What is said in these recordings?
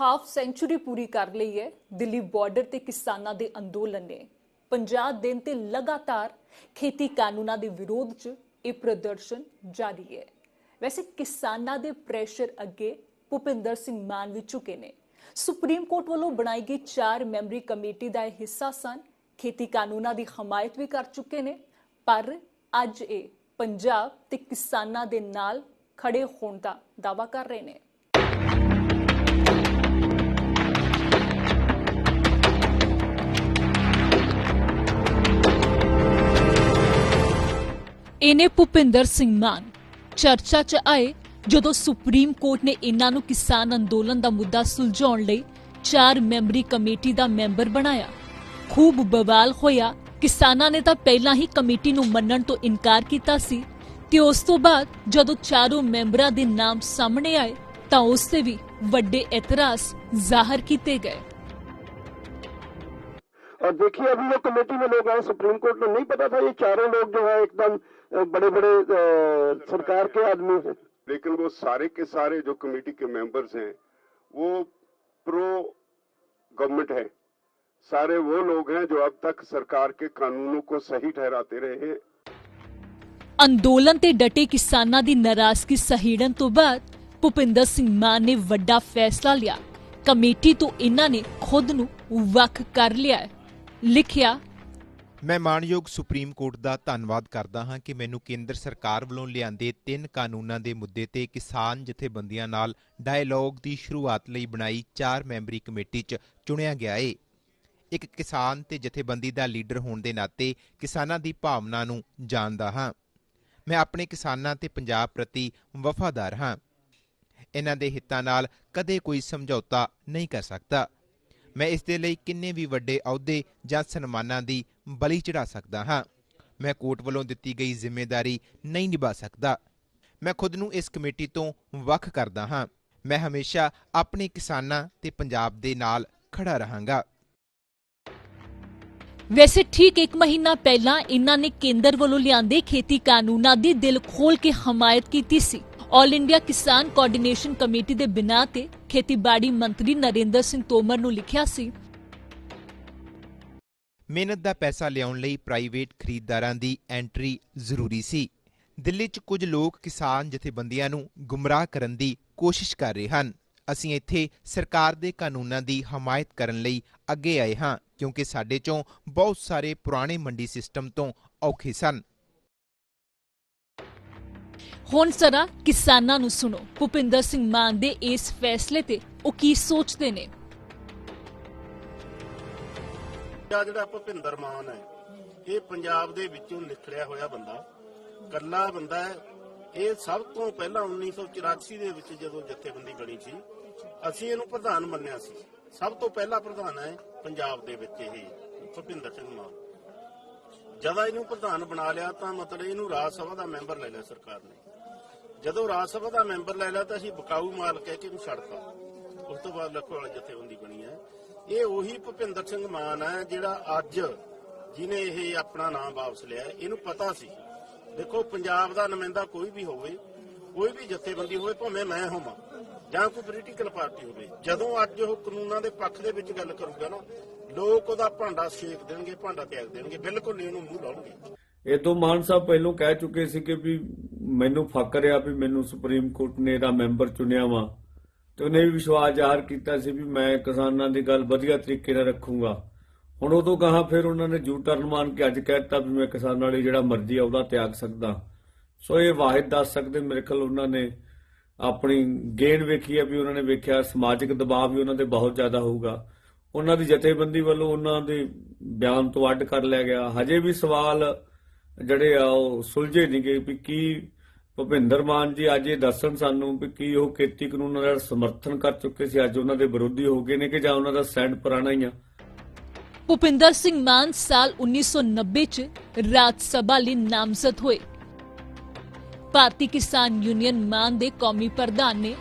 Half sanctuary ਪੂਰੀ ਕਰ ਲਈ ਹੈ। ਦਿੱਲੀ ਬਾਰਡਰ ਤੇ ਕਿਸਾਨਾਂ ਦੇ ਅੰਦੋਲਨ ਨੇ। 50 ਦਿਨ ਤੇ ਲਗਾਤਾਰ ਖੇਤੀ ਕਾਨੂੰਨਾਂ ਦੇ ਵਿਰੋਧ 'ਚ ਇਹ ਪ੍ਰਦਰਸ਼ਨ ਜਾਰੀ ਹੈ। ਵੈਸੇ ਕਿਸਾਨਾਂ ਦੇ ਪ੍ਰੈਸ਼ਰ ਅੱਗੇ ਭੁਪਿੰਦਰ ਸਿੰਘ ਮਾਨ ਵੀ ਝੁਕੇ ਨੇ। ਸੁਪਰੀਮ ਕੋਰਟ ਵੱਲੋਂ ਬਣਾਈ ਗਈ 4 ਮੈਂਬਰੀ ਕਮੇਟੀ ਦਾ ਇਹ ਹਿੱਸਾ ਸਨ। ਖੇਤੀ ਕਾਨੂੰਨਾਂ ਦੀ ਹਮਾਇਤ ਵੀ ਕਰ ਚੁੱਕੇ ਨੇ। ਪਰ ਅੱਜ ਇਹ ਪੰਜਾਬ ਤੇ ਕਿਸਾਨਾਂ ਦੇ ਨਾਲ ਖੜੇ ਹੋਣ ਦਾ ਦਾਵਾ ਕਰ ਰਹੇ ਨੇ। ਇਹਨੇ ਭੁਪਿੰਦਰ ਸਿੰਘ ਮਾਨ। ਚਰਚਾ 'ਚ ਆਏ ਜਦੋਂ ਸੁਪਰੀਮ ਕੋਰਟ ਨੇ ਇਹਨਾਂ ਨੂੰ ਕਿਸਾਨ ਅੰਦੋਲਨ ਦਾ ਮੁੱਦਾ ਸੁਲਝਾਉਣ ਲਈ ਚਾਰ ਮੈਂਬਰੀ ਕਮੇਟੀ ਦਾ ਮੈਂਬਰ ਬਣਾਇਆ। ਖੂਬ ਬਵਾਲ ਹੋਇਆ। ਕਿਸਾਨਾਂ ਨੇ ਤਾਂ ਪਹਿਲਾਂ ਹੀ ਕਮੇਟੀ ਨੂੰ ਮੰਨਣ ਤੋਂ ਇਨਕਾਰ ਕੀਤਾ ਸੀ ਤੇ ਉਸ ਤੋਂ ਬਾਅਦ ਜਦੋਂ ਚਾਰੋਂ ਮੈਂਬਰਾਂ ਦੇ ਨਾਮ ਸਾਹਮਣੇ ਆਏ ਤਾਂ ਉਸ ਤੇ ਵੀ ਵੱਡੇ ਇਤਰਾਜ਼ ਜ਼ਾਹਰ ਕੀਤੇ ਗਏ। और देखिए अभी जो कमेटी में लोग आए सुप्रीम कोर्ट में नहीं पता था ये चारों लोग जो है एकदम बड़े बड़े सरकार के आदमी हैं लेकिन वो सारे के सारे जो कमेटी के मेंबर्स हैं वो प्रो गवर्नमेंट है सारे वो लोग हैं जो अब तक सरकार के कानूनों को सही ठहराते रहे हैं ਅੰਦੋਲਨ ਤੇ ਡਟੇ ਕਿਸਾਨਾਂ ਦੀ ਨਾਰਾਜ਼ਗੀ ਸਹੀੜਨ ਤੋਂ ਬਾਅਦ ਭੁਪਿੰਦਰ ਸਿੰਘ ਮਾਨ ਨੇ ਵੱਡਾ ਫੈਸਲਾ ਲਿਆ ਕਮੇਟੀ ਤੋਂ ਇਹਨਾਂ ਨੇ ਖੁਦ ਨੂੰ ਵੱਖ ਕਰ ਲਿਆ ਹੈ। ਲਿਖਿਆ, ਮੈਂ ਮਾਣਯੋਗ ਸੁਪਰੀਮ ਕੋਰਟ ਦਾ ਧੰਨਵਾਦ ਕਰਦਾ ਹਾਂ ਕਿ ਮੈਨੂੰ ਕੇਂਦਰ ਸਰਕਾਰ ਵੱਲੋਂ ਲਿਆਂਦੇ ਤਿੰਨ ਕਾਨੂੰਨਾਂ ਦੇ ਮੁੱਦੇ ਤੇ ਕਿਸਾਨ ਜਥੇਬੰਦੀਆਂ ਨਾਲ ਡਾਇਲੌਗ ਦੀ ਸ਼ੁਰੂਆਤ ਲਈ ਬਣਾਈ ਚਾਰ ਮੈਂਬਰੀ ਕਮੇਟੀ 'ਚ ਚੁਣਿਆ ਗਿਆ ਏ। ਇੱਕ ਕਿਸਾਨ ਤੇ ਜਥੇਬੰਦੀ ਦਾ ਲੀਡਰ ਹੋਣ ਦੇ ਨਾਤੇ ਕਿਸਾਨਾਂ ਦੀ ਭਾਵਨਾ ਨੂੰ ਜਾਣਦਾ ਹਾਂ। ਮੈਂ ਆਪਣੇ ਕਿਸਾਨਾਂ ਤੇ ਪੰਜਾਬ ਪ੍ਰਤੀ ਵਫਾਦਾਰ ਹਾਂ। ਇਹਨਾਂ ਦੇ ਹਿੱਤਾਂ ਨਾਲ ਕਦੇ ਕੋਈ ਸਮਝੌਤਾ ਨਹੀਂ ਕਰ ਸਕਦਾ। ਮੈਂ ਇਸ ਦੇ ਲਈ ਕਿੰਨੇ ਵੀ ਵੱਡੇ ਅਹੁਦੇ ਜਾਂ ਸਨਮਾਨਾਂ ਦੀ ਬਲੀ ਚੜਾ ਸਕਦਾ ਹਾਂ। ਮੈਂ ਕੋਰਟ ਵੱਲੋਂ ਦਿੱਤੀ ਗਈ ਜ਼ਿੰਮੇਵਾਰੀ ਨਹੀਂ ਨਿਭਾ ਸਕਦਾ। ਮੈਂ ਖੁਦ ਨੂੰ ਇਸ ਕਮੇਟੀ ਤੋਂ ਵੱਖ ਕਰਦਾ ਹਾਂ। ਮੈਂ ਹਮੇਸ਼ਾ ਆਪਣੇ ਕਿਸਾਨਾਂ ਤੇ ਪੰਜਾਬ ਦੇ ਨਾਲ ਖੜਾ ਰਹਾਂਗਾ। ਵੈਸੇ ਠੀਕ ਇੱਕ ਮਹੀਨਾ ਪਹਿਲਾਂ ਇਹਨਾਂ ਨੇ ਕੇਂਦਰ ਵੱਲੋਂ ਲਿਆਂਦੇ ਖੇਤੀ ਕਾਨੂੰਨਾਂ ਦੀ ਦਿਲ ਖੋਲ ਕੇ ਹਮਾਇਤ ਕੀਤੀ ਸੀ। All India Kisan coordination committee ਦੇ ਬਿਨਾਂ ਤੇ ਖੇਤੀਬਾੜੀ ਮੰਤਰੀ ਨਰਿੰਦਰ ਸਿੰਘ ਤੋਮਰ ਨੂੰ ਲਿਖਿਆ ਸੀ, ਮਿਹਨਤ ਦਾ ਪੈਸਾ ਲਿਆਉਣ ਲਈ ਪ੍ਰਾਈਵੇਟ ਖਰੀਦਦਾਰਾਂ ਦੀ ਐਂਟਰੀ ਜ਼ਰੂਰੀ ਸੀ। ਦਿੱਲੀ 'ਚ ਕੁਝ ਲੋਕ ਕਿਸਾਨ ਜਥੇਬੰਦੀਆਂ ਨੂੰ ਗੁੰਮਰਾਹ ਕਰਨ ਦੀ ਕੋਸ਼ਿਸ਼ ਕਰ ਰਹੇ ਹਨ। ਅਸੀਂ ਇੱਥੇ ਸਰਕਾਰ ਦੇ ਕਾਨੂੰਨਾਂ ਦੀ ਹਮਾਇਤ ਕਰਨ ਲਈ ਅੱਗੇ ਆਏ ਹਾਂ, ਕਿਉਂਕਿ ਸਾਡੇ 'ਚੋਂ ਬਹੁਤ ਸਾਰੇ ਪੁਰਾਣੇ ਮੰਡੀ ਸਿਸਟਮ ਤੋਂ ਔਖੇ ਸਨ। ਹੁਣ ਸਰਾ ਕਿਸਾਨਾਂ ਨੂੰ ਸੁਣੋ। ਭੁਪਿੰਦਰ ਸਿੰਘ ਮਾਨ ਦੇ ਇਸ ਫੈਸਲੇ ਤੇ ਉਹ ਕੀ ਸੋਚਦੇ ਨੇ? ਆ ਜਿਹੜਾ ਭੁਪਿੰਦਰ ਮਾਨ ਹੈ, ਇਹ ਪੰਜਾਬ ਦੇ ਵਿੱਚੋਂ ਨਿਕਲਿਆ ਹੋਇਆ ਬੰਦਾ, ਕੱਲਾ ਬੰਦਾ ਹੈ। ਇਹ ਸਭ ਤੋਂ ਪਹਿਲਾਂ 1984 ਦੇ ਵਿੱਚ ਜਦੋਂ ਜਥੇਬੰਦੀ ਬਣੀ ਸੀ, ਅਸੀਂ ਇਹਨੂੰ ਪ੍ਰਧਾਨ ਮੰਨਿਆ ਸੀ। ਸਭ ਤੋਂ ਪਹਿਲਾ ਪ੍ਰਧਾਨ ਹੈ ਪੰਜਾਬ ਦੇ ਵਿੱਚ ਇਹ ਭੁਪਿੰਦਰ ਸਿੰਘ ਮਾਨ। ਜਦੋਂ ਇਹਨੂੰ ਪ੍ਰਧਾਨ ਬਣਾ ਲਿਆ ਤਾਂ ਮਤਲਬ ਇਹਨੂੰ ਰਾਜ ਸਭਾ ਦਾ ਮੈਂਬਰ ਲੈ ਲਿਆ ਸਰਕਾਰ ਨੇ। ਜਦੋਂ ਰਾਜ ਸਭਾ ਦਾ ਮੈਂਬਰ ਲੈ ਲਿਆ ਤਾਂ ਅਸੀਂ ਬਕਾਊ ਮਾਲ ਕਹਿ ਕੇ ਇਹਨੂੰ ਛੱਡਤਾ। ਉਸ ਤੋਂ ਬਾਅਦ ਲੱਖੋ ਵਾਲੀ ਜਥੇਬੰਦੀ ਬਣੀ ਹੈ। ਇਹ ਉਹੀ ਭੁਪਿੰਦਰ ਸਿੰਘ ਮਾਨ ਹੈ ਜਿਹੜਾ ਅੱਜ ਜਿਹਨੇ ਇਹ ਆਪਣਾ ਨਾਮ ਵਾਪਸ ਲਿਆ ਇਹਨੂੰ ਪਤਾ ਸੀ। ਦੇਖੋ, ਪੰਜਾਬ ਦਾ ਨੁਮਾਇੰਦਾ ਕੋਈ ਵੀ ਹੋਵੇ, ਕੋਈ ਵੀ ਜਥੇਬੰਦੀ ਹੋਵੇ, ਭਾਵੇਂ ਮੈਂ ਹੋਵਾਂ, ਜਾਂ ਕੋਈ ਪੋਲੀਟੀਕਲ ਪਾਰਟੀ ਹੋਵੇ, ਜਦੋਂ ਅੱਜ ਉਹ ਕਾਨੂੰਨਾਂ ਦੇ ਪੱਖ ਦੇ ਵਿੱਚ ਗੱਲ ਕਰੂਗਾ ਨਾ, ਲੋਕ ਉਹਦਾ ਭਾਂਡਾ ਛੇਕ ਦੇਣਗੇ, ਭਾਂਡਾ ਤਿਆਗ ਦੇਣਗੇ, ਬਿਲਕੁਲ ਨਹੀਂ ਉਹਨੂੰ ਮੂੰਹ ਲਾਉਣਗੇ। ਇਹ ਤੋਂ ਮਾਨ ਸਾਹਿਬ ਪਹਿਲੋਂ ਕਹਿ ਚੁੱਕੇ ਸੀ ਕਿ ਵੀ ਮੈਨੂੰ ਫਕਰ ਆ ਵੀ ਮੈਨੂੰ ਸੁਪਰੀਮ ਕੋਰਟ ਨੇ ਇਹਦਾ ਮੈਂਬਰ ਚੁਣਿਆ ਵਾ। ਤੇ ਉਹਨੇ ਵੀ ਵਿਸ਼ਵਾਸ ਜ਼ਾਹਰ ਕੀਤਾ ਸੀ ਵੀ ਮੈਂ ਕਿਸਾਨਾਂ ਦੀ ਗੱਲ ਵਧੀਆ ਤਰੀਕੇ ਨਾਲ ਰੱਖੂੰਗਾ। ਹੁਣ ਉਦੋਂ ਕਹਾ ਫਿਰ ਉਹਨਾਂ ਨੇ ਜੂ ਟਰਨ ਮਾਨ ਕੇ ਅੱਜ ਕਹਿਤਾ ਵੀ ਮੈਂ ਕਿਸਾਨਾਂ ਵਾਲੀ ਜਿਹੜਾ ਮਰਜ਼ੀ ਆ ਉਹਦਾ ਤਿਆਗ ਸਕਦਾ। ਸੋ ਇਹ ਵਾਹਿਦ ਦੱਸ ਸਕਦੇ ਮੇਰੇ ਖਿਆਲ ਉਹਨਾਂ ਨੇ ਆਪਣੀ ਗੇਨ ਵੇਖੀ ਆ ਵੀ ਉਹਨਾਂ ਨੇ ਵੇਖਿਆ ਸਮਾਜਿਕ ਦਬਾਅ ਵੀ ਉਹਨਾਂ ਤੇ ਬਹੁਤ ਜ਼ਿਆਦਾ ਹੋਊਗਾ। ਉਹਨਾਂ ਦੀ ਜਥੇਬੰਦੀ ਵੱਲੋਂ ਉਹਨਾਂ ਦੇ ਬਿਆਨ ਤੋਂ ਅੱਡ ਕਰ ਲਿਆ ਗਿਆ। ਹਜੇ ਵੀ ਸਵਾਲ ਜਿਹੜੇ ਆ ਉਹ ਸੁਲਝੇ ਨਹੀਂ ਗਏ ਵੀ ਕੀ ਭੁਪਿੰਦਰ ਮਾਨ ਜੀ ਅੱਜ ਇਹ ਦੱਸਣ ਸਾਨੂੰ ਵੀ ਕੀ ਉਹ ਖੇਤੀ ਕਾਨੂੰਨਾਂ ਦਾ ਸਮਰਥਨ ਕਰ ਚੁੱਕੇ ਸੀ, ਅੱਜ ਉਹਨਾਂ ਦੇ ਵਿਰੋਧੀ ਹੋ ਗਏ ਨੇ ਕਿ ਜਾਂ ਉਹਨਾਂ ਦਾ ਸਟੈਂਡ ਪੁਰਾਣਾ ਹੀ ਆ। ਭੁਪਿੰਦਰ ਸਿੰਘ ਮਾਨ ਸਾਲ 1990 ਚ ਰਾਜ ਸਭਾ ਲਈ ਨਾਮਜ਼ਦ ਹੋਏ। ਭਾਰਤੀ ਕਿਸਾਨ ਯੂਨੀਅਨ ਮਾਨ ਦੇ ਕੌਮੀ ਪ੍ਰਧਾਨ ਨੇ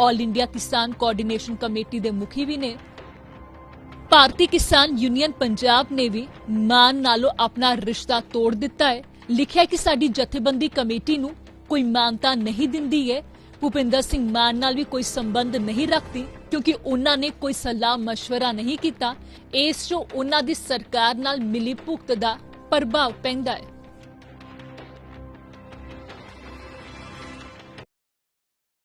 all India Kisan coordination committee ਦੇ ਮੁਖੀ ਵੀ ਨੇ। ਭਾਰਤੀ ਕਿਸਾਨ ਯੂਨੀਅਨ ਪੰਜਾਬ ਨੇ ਵੀ ਮਾਨ ਨਾਲੋਂ ਆਪਣਾ ਰਿਸ਼ਤਾ ਤੋੜ ਦਿੱਤਾ ਹੈ ਲਿਖਿਆ ਕਿ ਸਾਡੀ ਜਥੇਬੰਦੀ ਕਮੇਟੀ ਨੂੰ ਕੋਈ ਮਾਨਤਾ ਨਹੀਂ ਦਿੰਦੀ ਹੈ ਭੁਪਿੰਦਰ ਸਿੰਘ ਮਾਨ ਨਾਲ ਵੀ ਕੋਈ ਸੰਬੰਧ ਨਹੀਂ ਰੱਖਦੀ ਕਿਉਂਕਿ ਉਹਨਾਂ ਨੇ ਕੋਈ ਸਲਾਹ مشورہ ਨਹੀਂ ਕੀਤਾ ਇਸ 'ਚੋਂ ਉਹਨਾਂ ਦੀ ਸਰਕਾਰ ਨਾਲ ਮਿਲੀ ਭੁਗਤ ਦਾ ਪ੍ਰਭਾਵ ਪੈਂਦਾ ਹੈ